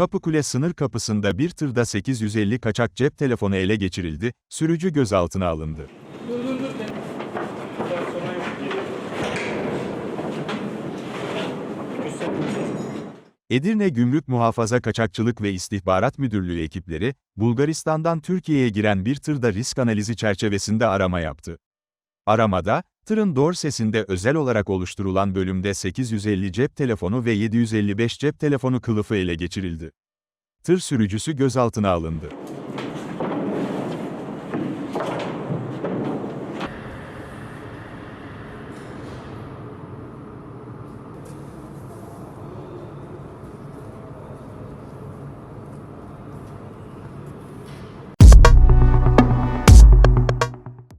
Kapıkule sınır kapısında bir tırda 850 kaçak cep telefonu ele geçirildi, sürücü gözaltına alındı. Dur dur dur. Edirne Gümrük Muhafaza Kaçakçılık ve İstihbarat Müdürlüğü ekipleri, Bulgaristan'dan Türkiye'ye giren bir tırda risk analizi çerçevesinde arama yaptı. Aramada, tırın dorsesinde özel olarak oluşturulan bölümde 850 cep telefonu ve 755 cep telefonu kılıfı ele geçirildi. Tır sürücüsü gözaltına alındı.